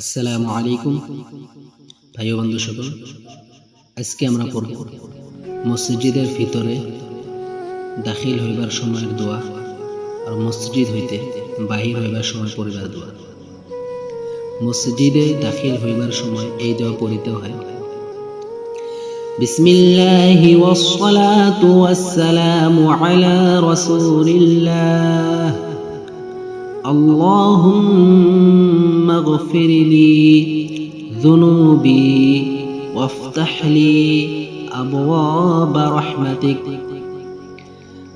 আসসালামু আলাইকুম ভাই ও বন্ধু সকল আজকে আমরা পড়ব মসজিদের ভিতরে দাখিল হইবার সময়ের দোয়া আর মসজিদ হইতে বাহির হইবার সময় পড়িবার দোয়া মসজিদে দাখিল হইবার সময় এই দোয়া পড়িতে হয় بسم الله والصلاة والسلام على رسول الله اللهم اغفر لي ذنوبي وافتح لي أبواب رحمتك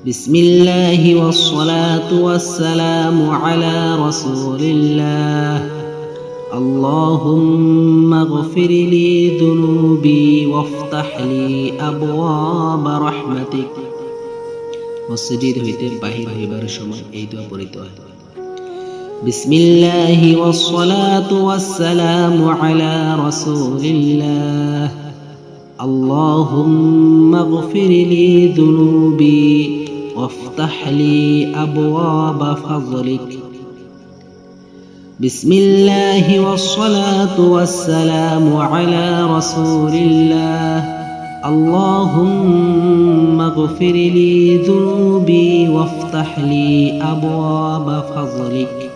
بسم الله والصلاة والسلام على رسول الله اللهم اغفر لي ذنوبي وافتح لي أبواب رحمتك মসজিদ হইতে বাহির হইবার সময় এই দোয়া পড়িতে হয় بسم الله والصلاة والسلام على رسول الله. اللهم اغفر لي ذنوبي وافتح لي أبواب فضلك. بسم الله والصلاة والسلام على رسول الله. اللهم اغفر لي ذنوبي وافتح لي أبواب فضلك.